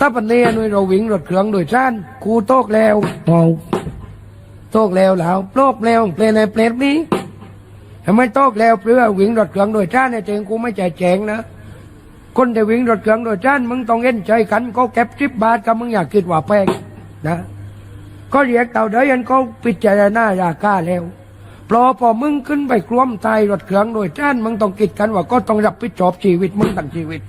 ถ้าปันนี้หน่วยเราวิ่งรถเครื่องโดยจ้านกูโตกแล้วเอาโตกแล้วแล้วโลกแล้วเปลนในเปลนนี้ทำไมโตกแล้วเพื่อวิ่งรถเครื่องโดยจ้านเนี่ยเจงกูไม่ใจแจงนะคนที่วิ่งรถเครื่องโดยจ้านมึงต้องเอ็นใจกันก็เก็บสิบบาทก็มึงอยากคิดว่าแพงนะก็เรียกเต่าเดยันก็พิจารณาราคาแล้วเพราะพอมึงขึ้นไปกลวมตายรถเครื่องโดยจ้านมึงต้องคิดกันว่าก็ต้องรับผิดชอบชีวิตมึงทั้งชีวิต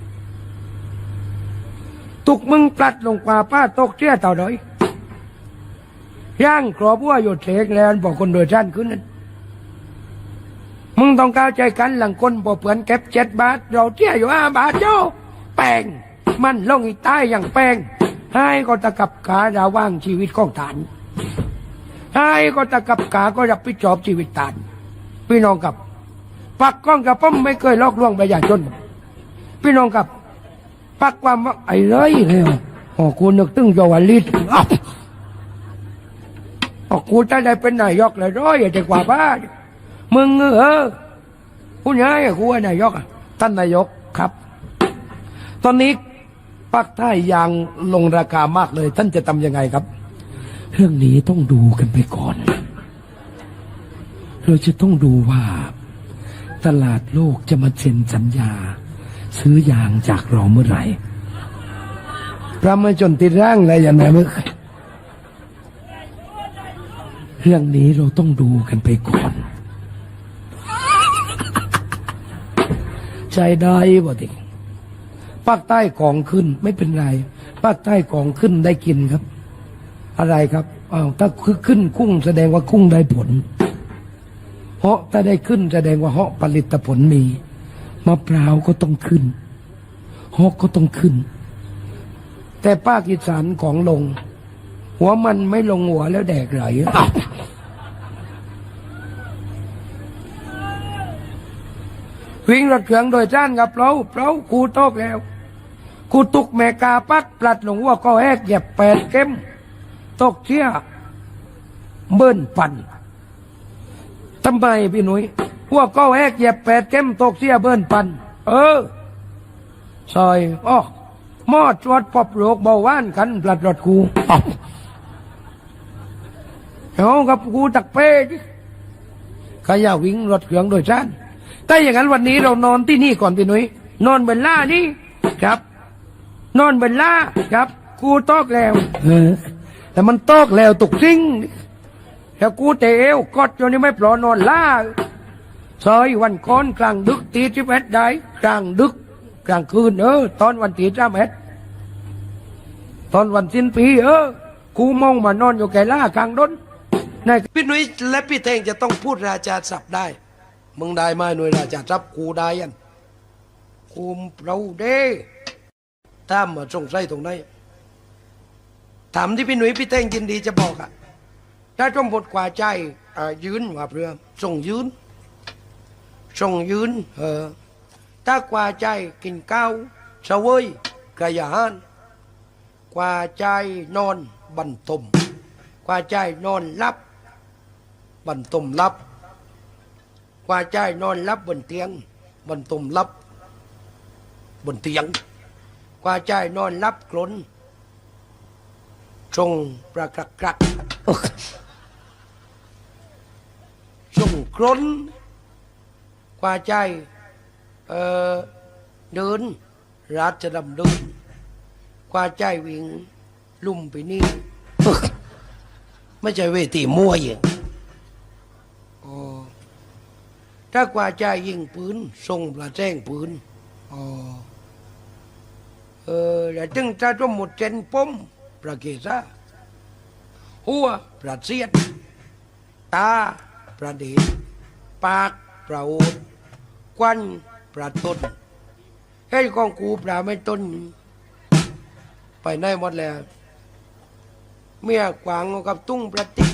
ตุกมึงปลัดลงกว่าป้าตกเชี่ยเต่าเดยย่างกรอบว่าอยู่เทกแล้วบอกคนโดยจ้นขึ้นนั้นมึงต้องเข้าใจกันหลังคนพอเปือนเก็บเจ็ดบาท เราเที่ยอยู่ห้าบาทโจ้า แปงมันลงอีใต้อย่างแปงให้ก็ตะกับขาระว่างชีวิตของฐานให้ก็ตะกับขาก็รับผิดชอบชีวิตฐาน พี่น้องกับ ปักก้องกับป้อมไม่เคยลอกลวงประชาชนพี่น้องกับ ปักความว่าไอ้เลยเลยอ๋อกูนึกถึงเยาวลิตอ้าวอ๋อกูจะได้เป็นนายกเลยร้อยอย่าจะกว่าบ้ามึงเออผู้ย้ายอะกูว่านายกอะท่านนายกครับ ตอนนี้ปักใต้ยางลงราคามากเลย ท่านจะทำยังไงครับ เรื่องนี้ต้องดูกันไปก่อน เราจะต้องดูว่า ตลาดโลกจะมาเซ็นสัญญา ซื้อยางจากเราเมื่อไหร่พระมาจนติดร่างเลยอย่างไรเมื่อเรื่องนี้เราต้องดูกันไปก่อน ใจได้บ่ดิภาคใต้ของขึ้นไม่เป็นไรภาคใต้ของขึ้นได้กินครับ อะไรครับอ้าวถ้าคือขึ้นกุ้งแสดงว่ากุ้งได้ผลเหาะถ้าได้ขึ้นแสดงว่าเหาะผลิตผลมี มะพร้าวก็ต้องขึ้น ฮอกก็ต้องขึ้น แต่ป้ากิสานของลง หัวมันไม่ลงหัวแล้วแดกไหลอ้าววิ่งรถเครื่องโดยจ้านกับเราเรากูตกแล้วกูตุกแมกาปักปลัดลงหัวก็แหกเหยียบแปดเข็มตกเชี่ยเบิ้นปันทำไมพี่หนุ่ย พวกก็แหกเหยียบแปดเข็มตกเสียเบิ้นปัน เออซอยอ้อมอดจวดปอบโรคเบาหวานกันปลัดรถกูอ้าวเอากับกูตักเป้ดิขยาวิ่งรถเครื่องโดยสารถ้าอย่างนั้นวันนี้เรานอนที่นี่ก่อนพี่นุ่ยนอนบนล่านี่ครับ นอนบนล่าครับกูตอกแล้วแต่มันตอกแล้วตกซิ่งแล้วกูเตเอวกอดจนนี่ไม่ปลอนอนล่า ซอยวันก้อนกลางดึกตีสิบเอ็ดได้กลางดึกกลางคืนเออตอนวันตีสามเอ็ดตอนวันสิ้นปีเออกูมองมานอนอยู่แก่ล่ากลางดนนายพี่นุ้ยและพี่เทงจะต้องพูดราชาศัพท์ได้ มึงได้ไหมหน่วยราชาศัพท์กูได้ยันกูเราเด้ถ้ามาสงสัยตรงไหนถามที่พี่หนุ่ยพี่เต้งยินดีจะบอกอะถ้าจมบทกว่าใจอ่ายืนว่าเรือส่งยืน ส่งยืนเออถ้ากว่าใจกินข้าวเสวยกระยาหานกว่าใจนอนบันทมกว่าใจนอนรับบันทมรับ กว่าใจนอนรับบนเตียงบันทมรับบนเตียง กว่าใจนอนรับกลนทรงประกรักกรักส่งกรน กว่าใจเอ่อเดินราชดำเดินกว่าใจวิ่งลุ่มไปนี่ไม่ใช่เวทีมวยอย่างถ้ากว่าใจยิงปืนส่งประแจ้งปืนอ๋อเออแล้วจึงจะต้องหมดเจนปมประเกศาหัวประเสียดตาประเดชปาก ประโอดควันประตนเฮ้ยของกูปลาไม่ต้น ไปไหนหมดแล้ว เมียกวางกับตุ้งประติก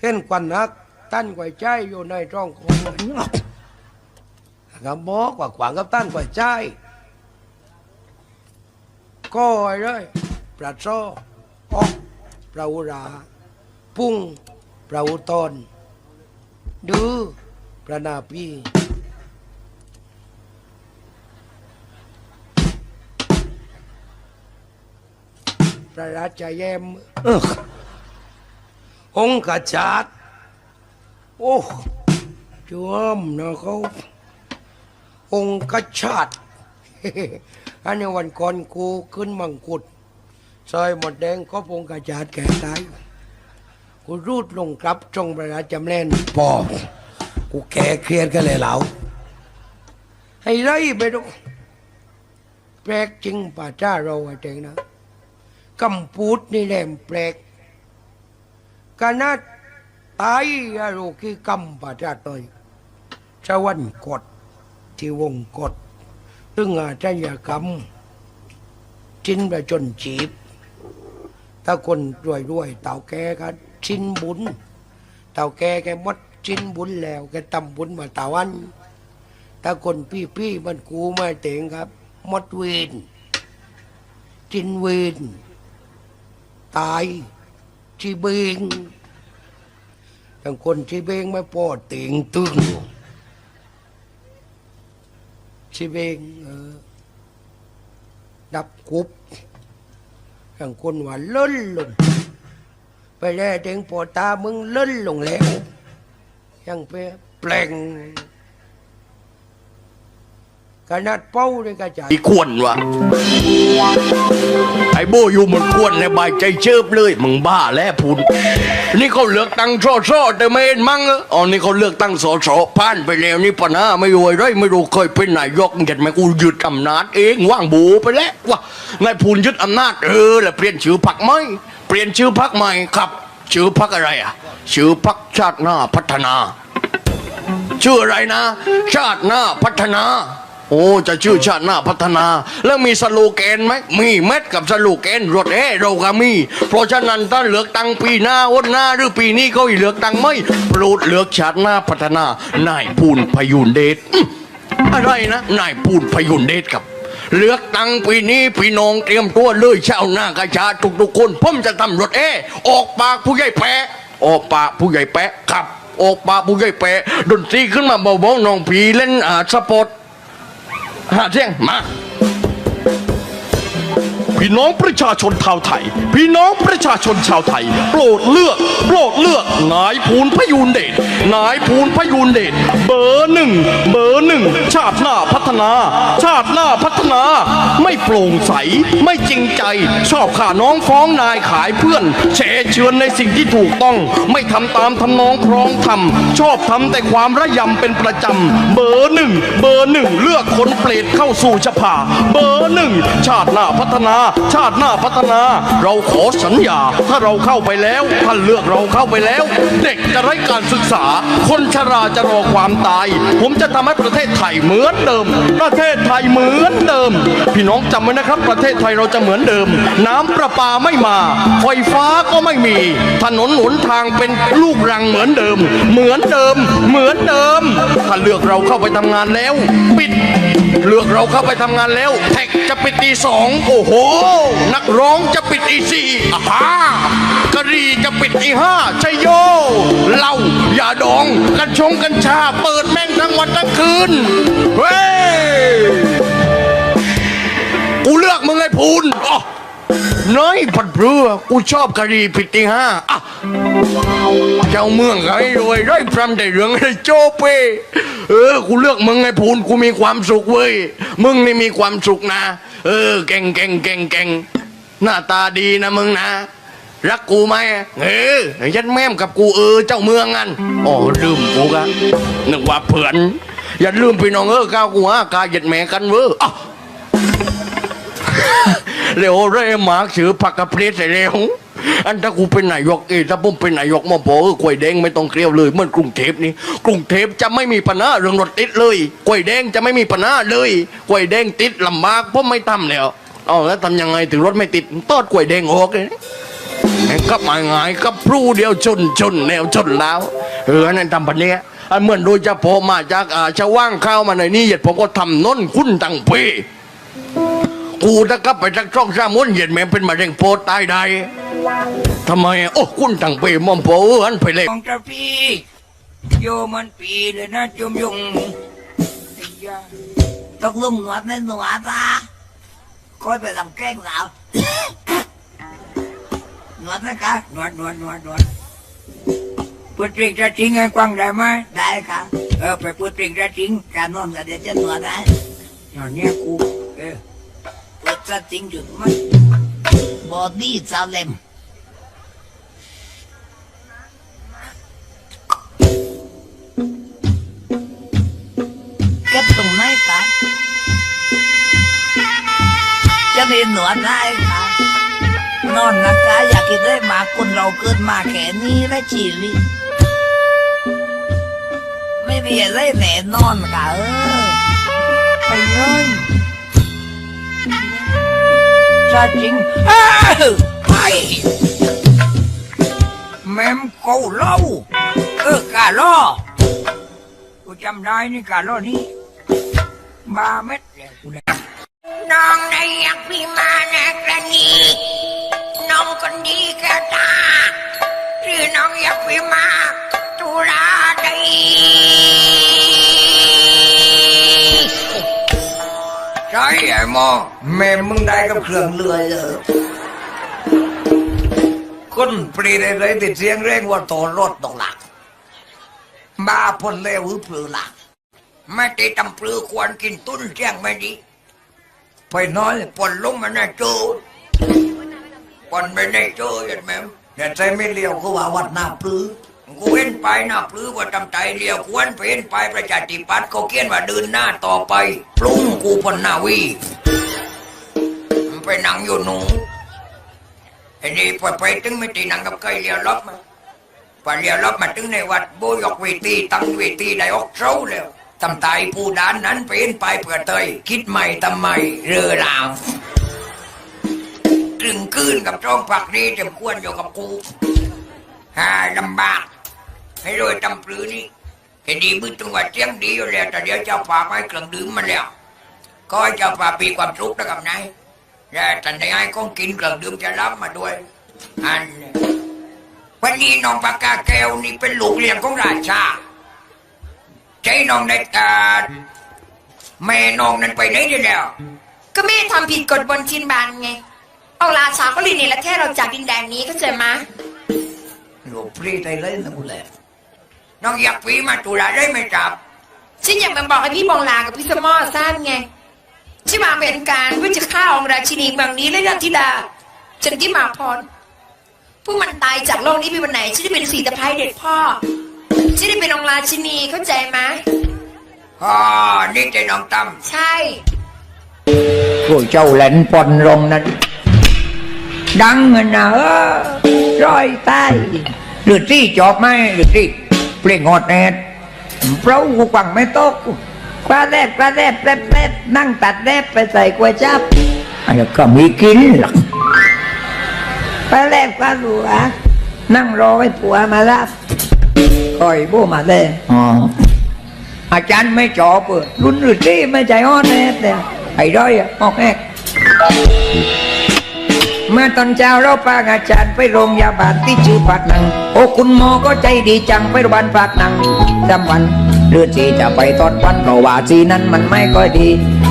เห็นควันนักตั้นกวยใจอยู่ในร่องของมันกับบอกว่าขวางกับตั้นกวยใจก้อยเลยประโซออกประอุรา พุ่งประอุตนดื้อ ประนาปีพระราชาแยมเออองค์กษัตริย์โอ้จวมนะเขาองค์กษัตริย์อันนี้วันก่อนกูขึ้นมังกุฎซอยหมดแดงก็องค์กษัตริย์แก่ตายกูรูดลงกลับจงพระราชจำแรงปอบ กูแก่เครียดกันเลยเหล่าให้ไล่ไปดูแปลกจริงป่าจ้าเราอะเจงนะกำพูดนี่แหลมแปลกกานาตายอารุกีกำป่าจ้าตอยชาวันกดที่วงกดตึงอาจยกรรมจินประจนจีบ ถ้าคนรวยรวยๆเต่าแกก็ชินบุญ เต่าแกแกหมดชินบุญแล้วแกตำบุญมาตาวัน ถ้าคนพี่พี่ๆมันกูมาเตงครับมดเวรจินเวรตายชีเบงทั้งคนชีเบงไม่พอเตียงตึงชีเบงเออดับกุบทั้งคนว่าเล่นลงไปแล้วเต็งปอตามึงเล่นลงแล้ว ยังไปแปลงขนาดเป้าเลยกระจายอีควรวะไอ้โบอยู่มันควรในบายใจเชิบเลย มึงบ้าแล้วพูนนี่เขาเลือกตั้งสอสอแต่ไม่เห็นมั้งเหรออ๋อนี่เขาเลือกตั้งสอสอผ่านไปแล้วนี่ปัญหาไม่รวยไรไม่รู้เคยเป็นนายกเห็นไหมกูยึดอำนาจเองว่างบูไปแล้วว่านายพูนยึดอำนาจเออแล้วเปลี่ยนชื่อพรรคไหมเปลี่ยนชื่อพรรคใหม่ครับ ชื่อพรรคอะไรอะชื่อพรรคชาติหน้าพัฒนา ชื่ออะไรนะ ชาติหน้าพัฒนา โอ้จะชื่อชาติหน้าพัฒนา แล้วมีสโลแกนไหมมีเม็ดกับสโลแกนรถเอเราก็มี เพราะฉะนั้นถ้าเลือกตั้งปีหน้าวันหน้าหรือปีนี้ก็อีเลือกตั้งไม่โปรดเลือกชาติหน้าพัฒนานายพูนพยุนเดชอะไรนะนายพูนพยุนเดชครับ เลือกตั้งปีนี้พี่น้องเตรียมตัวเลยชาวหน้ากระชาทุกๆคนผมจะทำรถเอ ออกปากผู้ใหญ่แปะออกปากผู้ใหญ่แปะครับ ออกปากผู้ใหญ่แปะดนตรีขึ้นมาเบาๆน้องผีเล่นอ่าสปอร์ตหาเสียงมา พี่น้องประชาชนชาวไทย พี่น้องประชาชนชาวไทย โปรดเลือกโปรดเลือกนายภูนพยูนเดชนายภูนพยูนเดชเบอร์หนึ่งเบอร์หนึ่งชาติหน้าพัฒนา ชาติหน้าพัฒนา ไม่โปร่งใสไม่จริงใจ ชอบข่าน้องฟ้องนายขายเพื่อนแฉเชือนในสิ่งที่ถูกต้อง ไม่ทำตามทำนองครองธรรมชอบทำแต่ความระยำเป็นประจำเบอร์หนึ่งเบอร์หนึ่งเลือกคนเปรตเข้าสู่สภาเบอร์หนึ่งชาติหน้าพัฒนาชาติหน้าพัฒนา เราขอสัญญา ถ้าเราเข้าไปแล้วท่านเลือกเราเข้าไปแล้ว เด็กจะไร้การศึกษา คนชราจะรอความตาย ผมจะทำให้ประเทศไทยเหมือนเดิม ประเทศไทยเหมือนเดิม พี่น้องจำไว้นะครับ ประเทศไทยเราจะเหมือนเดิม น้ำประปาไม่มา ไฟฟ้าก็ไม่มี ถนนหนทางเป็นลูกรังเหมือนเดิม เหมือนเดิม เหมือนเดิมถ้าเลือกเราเข้าไปทำงานแล้ว ปิด เลือกเราเข้าไปทำงานแล้วแท็กจะปิดตีสองโอ้โหนักร้องจะปิดตีสี่อาฮากะหรีจะปิดตีห้าชัยโยเหล้ายาดองกัญชงกัญชา เปิดแม่งทั้งวันทั้งคืน เฮ้ย กูเลือกมึงไอ้พูนอ๋อน้อยผัดเรือกูชอบกะหรีปิดตีห้าอะเจ้าเมืองไอ้รวยได้พรำแต่เรื่องไอ้โจเป้เออ กูเลือกมึงไอ้พูนกูมีความสุขเว้ย มึงนี่มีความสุขนะเออเก่งเก่งเก่งเก่งหน้าตาดีนะมึงนะ รักกูไหมเออยันแม่มกับกูเออเจ้าเมืองงั้นอ๋อลืมกูกะนึกว่าเผื่อนอย่าลืมพี่น้องเออก้าวกูฮะกาหยัดแม่กันเว้อเร็วเร่หมากชื่อผักกระเพรสเร็ว อันถ้ากูเป็นนายกเอยถ้าผมเป็นนายกมอปอเออกล้วยแดงไม่ต้องเกลียวเลยเหมือนกรุงเทพนี่กรุงเทพจะไม่มีปัญหาเรื่องรถติดเลยกล้วยแดงจะไม่มีปัญหาเลยกล้วยแดงติดลำบากผมไม่ทำแล้วอ๋อแล้วทำยังไงถึงรถไม่ติดตอดกล้วยแดงออกเลยกับหมายงายกับพรูเดียวชนชนแนวชนแล้วเออนนั้นทำปันเนี้ยอันเหมือนโดยเฉพาะมาจากอาชาวว่างเข้ามาในนี้เหยียดผมก็ทำน้นคุ้นตังเพ กูถ้ากลับไปจากช่องสามม้วนเย็นแม่งเป็นมะเร็งโปตายได้ทำไม โอ้คุณตั้งไปมอมโปอันไปเลยของกระพีโยมันปีเลยนะจมยงไอ้ยาตกลุมหนวดในหนวดอะคอยไปทำแกล้งสาวหนวดนะคะหนวดหนวดหนวดหนวดพูดจริงจะจริงไงกวางได้ไหมได้ค่ะเออไปพูดจริงจะจริงการนอนกันเดี๋ยวจะหนวดได้อย่างเนี้ยกูเออ จะจริงจุดมั้ยบอดี้ซาเลมเก็บตรงไหนคะจะมีหนวดได้ค่ะนอนนะคะอยากกินได้มาคนเราเกิดมาแค่นี้และชีวิตไม่มีอะไรแน่นอนค่ะเออไปเลย จะจริงอ้อไปแม่มเกาเล่าเออกาล่อกูจำได้นี่กาล่อนี่บาเม็ดเลยกูได้น้องในอยากพี่มาแนกระนีน้องคนดีแค่ตาหรือน้องอยากไปมาตุลา ไอ้มองแม่มึงได้กับเครื่องเรือเยอะคนปรีได้เลยติดเสียงเร่งว่าต่อรถดกหลัก มาพ่นเลวหรือเปลือหลักไม่ตีตำปลือควรกินตุ้นเสียงไม่ดีไปน้อยปนลงมาได้จูปนไม่ได้จูเห็นไหมเห็นใจไม่เลี้ยวก็ว่าวัดหน้าปลือ bát Cô kiên và đơn na ต่อไปปรุงกูปนนาวีไปนั่งอยู่หนูไอ้นี่พอไปถึงไม่ตีนั่งกับใครเลียวลบมาพอเลียวลบมาถึงในวัดโบยกเวทีตั้งเวทีได้ออกเช้าแล้วทำตายผู้ด้านนั้นเป็นไปเพื่อเตยคิดใหม่ทำไมเรือราวกลึงคืนกับจ้องผักนี้จะควรอยู่กับกูหาลำบาก ให้รวยตำปลือนี่เห็นดีมือจังหวัดเจียงดีอยู่แล้วแต่เดี๋ยวเจ้าป่าไม่เครื่องดื่มมาแล้วก็ให้เจ้าป่ามีความสุขนะครับนายและท่านนายก็กินเครื่องดื่มจะรับมาด้วยอันนี้วันนี้น้องปากกาแก้วนี่เป็นลูกเลี้ยงของราชาใจน้องในกาแม่น้องนั้นไปไหนได้แล้ว ก็ไม่ได้ทำผิดกฎบนทินบานไง เอาราชาก็ลินในประเทศเราจากดินแดนนี้เข้าใจไหมลูกปรีได้เลยนะกูเลย น้องอยากปีมาตุลาได้ไหมจับฉันอยากมาบอกให้พี่บองลากับพี่สมอสั้นไงที่มาเป็นการเพื่อจะฆ่าองค์ราชินีเมืองนี้และราธิดาฉันที่มาพรผู้มันตายจากโลกนี้ไปวันไหนฉันจะเป็นสีตะไคร้เด็ดพ่อฉันได้เป็นองค์ราชินีเข้าใจไหมอ๋อนี่ใจน้องตั้มใช่ผู้เจ้าแหลนปนลงนั้น ดังเงินนะเออร้อยใต้หรือที่จอบไหมหรือที่ เปลี่ยนงอดแนดเพราะกูฟังไม่ตกกว่าแรกกว่าแรกแป๊บแป๊บนั่งตัดแรบไปใส่กล้วยจับอันนี้ก็มีกินหรอกกว่าแรกกว่าหลัวนั่งรอให้ผัวมารับคอยบูมาเลยอ๋ออาจารย์ไม่จอบเออรุ่นหรือที่ไม่ใจอ่อนแน่แต่ไอ้ด้อยอะออกแอก เมื่อตอนเช้าเราพาอาจารย์ไปโรงพยาบาลที่ชื่อปากหนัง โอ้คุณหมอก็ใจดีจังไปโรงพยาบาลปากหนังจำวันหรือที่จะไปตอนพันเพราะว่าจีนั้นมันไม่ค่อยดี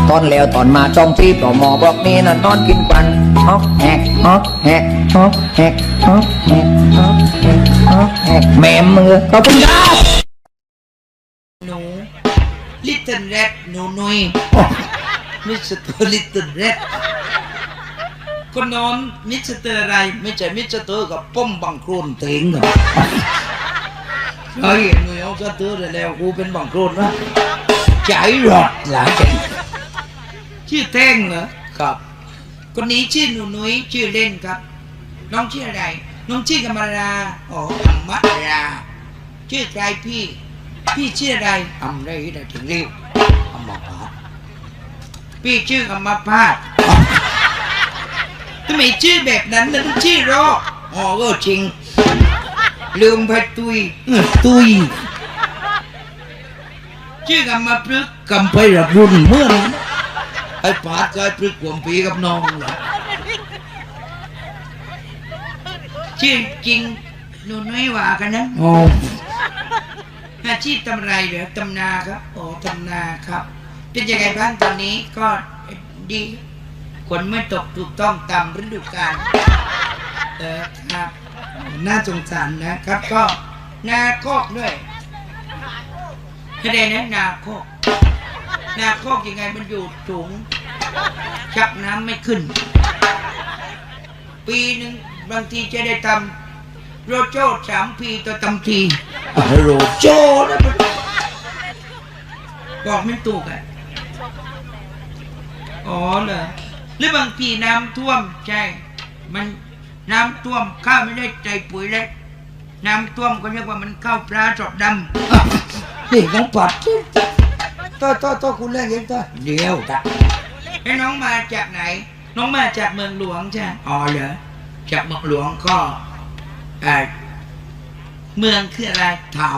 ตอนแล้วตอนมาจ้องที่เพราะหมอบอกนี่นั่นนอนกินปันฮอกแฮกฮอกแฮกฮอกแฮกฮอกแฮกฮอกแฮกฮอกแฮกแม่มือขอบคุณครับหนูลิตเติ้ลแรดหนูนุยมิสเตอร์ลิตเติ้ลแรด คนนอนมิสเตอร์อะไรไม่ใช่มิสเตอร์กับป้อมบังโครนเต็งเหรอเฮ้ยหนูเอาสเตอร์ได้แล้วกูเป็นบังโครนนะใจหลอดหลายใจชื่อแท่งเหรอครับ คนนี้ชื่อหนูนุ้ยชื่อเล่นครับ น้องชื่ออะไร น้องชื่อกำมราอ๋ออมราชื่อใครพี่ พี่ชื่ออะไรอำไรได้ถึงเร็วอมพาตพี่ชื่ออมพาตทำ ไมชื่อแบบนั้นนะต้องชื่อรออ๋อก็จริง ลืมไปตุยเออตุยชื่อกำมาพลึกกำไปรับรุ่นเมื่อนั้นไอ้ปาดก็ไอ้พลึกขวมปีกับน้องเหรอชื่อจริงหนูน้อยหว่ากันนะอ๋ออาชีพทำอะไรเหรอทำนาครับ โอ้ทำนาครับ เป็นยังไงบ้างตอนนี้ก็ดี ฝนไม่ตกถูกต้องตามฤดูกาลเออครับน่าสงสารนะครับก็นาโคกด้วยให้ได้นนาโคกนาโคกยังไงมันอยู่สูงชักน้ำไม่ขึ้น ปีหนึ่งบางทีจะได้ทำโรโจสามปีต่อทำทีโรโจนะบอกไม่ถูกอะอ๋อเหรอ หรือบางปีน้ำท่วมใช่มันน้ำท่วมข้าวไม่ได้ใจปุ๋ยแล้วน้ำท่วมก็เรียกว่ามันข้าวปลาสดดนี่ของปัดต่อต่อต่อคุณเล่นเองต่อเดี๋ยวจ้ะำไอ้น้องมาจากไหน น้องมาจากเมืองหลวงใช่อ๋อเหรอจากเมืองหลวงก็เอ่อเมืองคืออะไรเท่า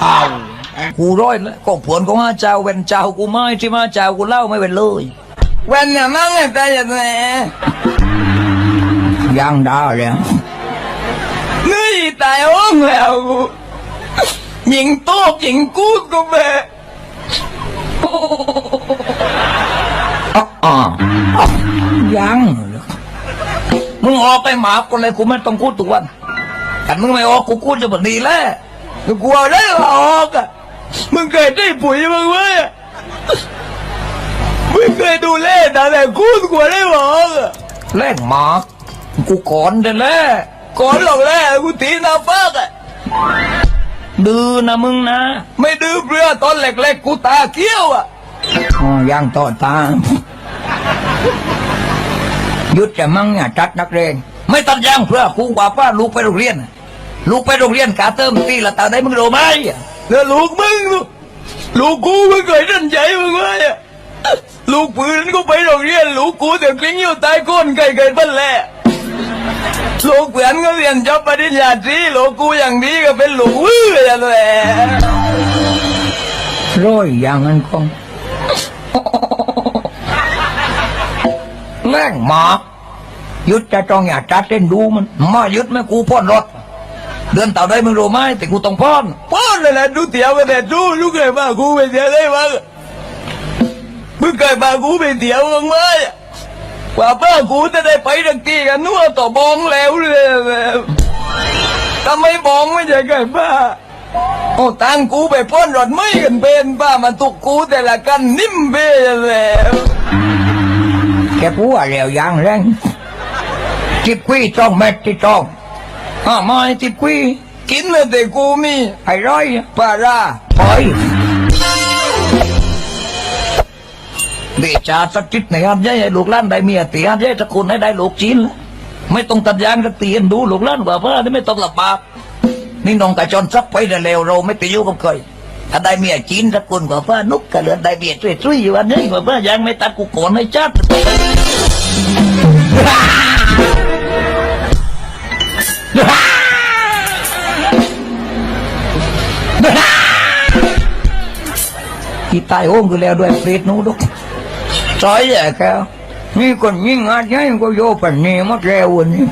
ข่าวกูร้อยแล้วก็ผวนของอาเจ้าเว้นเจ้ากูไม่ที่มาเจ้ากูเล่าไม่เป็นเลยเว้นน่ะมั่งไอ้แต่ยังไงยังได้แล้วนี่ตายอ้องแล้วกูยิงโต๊ะยิงกูดกูแม่อ๋ออ๋อยังมึงออกไปหมากูเลยกูไม่ต้องกูดทุกวันแต่มึงไม่ออกกูกูจะแบบนี้แหละกูกลัวได้ว่าออกอะมึงเคยได้ปุ๋ยมึงไหม อะมึงเคยดูแลแต่แต่กูกลัวได้ว่าออกอะแล่งหมากกูก่อนแต่แล่ก่อนหรอกแล่กูตีหน้าฟากอะดื้อนะมึงนะ ไม่ดื้อเพื่อตอนเล็กๆกูตาเกี้ยวอะอ๋อยังต่อตาหยุดจะมั่งเนี่ยจัดนักเรียนไม่ตัดยางเพื่อครูกว่าป้าลูกไปโรงเรียนน่ะลูกไปโรงเรียนกาเติมตีละตาได้มึงรู้ไหมแล้วลูกมึงลูกลูกกูไม่เคยดันใจมึงไว้อะ ลูกปืนก็ไปโรงเรียนลูกกูแต่กลิ้งอยู่ใต้ก้นไก่ไก่บ้านแหละลูกเพื่อนก็เรียนจบปริญญาตรีลูกกูอย่างนี้ก็เป็นลูกวื้ออย่างแหละร้อยอย่างนั้นคงแม่งหมายุดจะจองอย่าจัดเต้นดูมันมายุดไม่กูพ่นรถ เดินต่อได้มึงรู้ไหมแต่กูต้องพ่นพ่นเลยแหละดูเตี๋ยวกันแต่ดูลูกเคยมากูไปเตี๋ยวได้มั้ง มึงเคยมากูไปเตี๋ยวมั้งไหมกว่าป้ากูจะได้ไปดังตีกันนัวต่อบองแล้วเลยทำไมบองไม่ใช่ไก่ป้าโอ้ตังกูไปพ่นรถไม่กันเป็นป้ามันตุกกูแต่ละกันนิ่มเบ้แล้วแกพูดอะไรอย่างแรงจิบกุ้ยจ้องเม็ดที่จ้องห้าไม้จิบกุ้ยกินเลยแต่กูมีไอ้ร้อยปลาร้าปอย เดชาสักจิตในอันใหญ่ให้ลูกล้านได้เมียตีอันใหญ่ตะกุนให้ได้ลูกจีน ไม่ต้องตัดยางสักตีนดูลูกล้านกว่าเพื่อนี่ไม่ต้องหลำบปากนี่น้องกระจรซักไปแต่เร็วเราไม่ไปยู่กับใครถ้าได้เมียจีนตะกุนกว่าเพื่อนุกกระเลือนได้เมียช่วยๆอยู่อันนี้กว่าเพื่อยังไม่ตัดกูโกนให้จัดที่ตายโอ้งคือแล้วด้วยเปรตนู้ดุ ซอยแหละแกมีคนยิ่งอาจยังก็โยปันนี้มาแก้วันนี้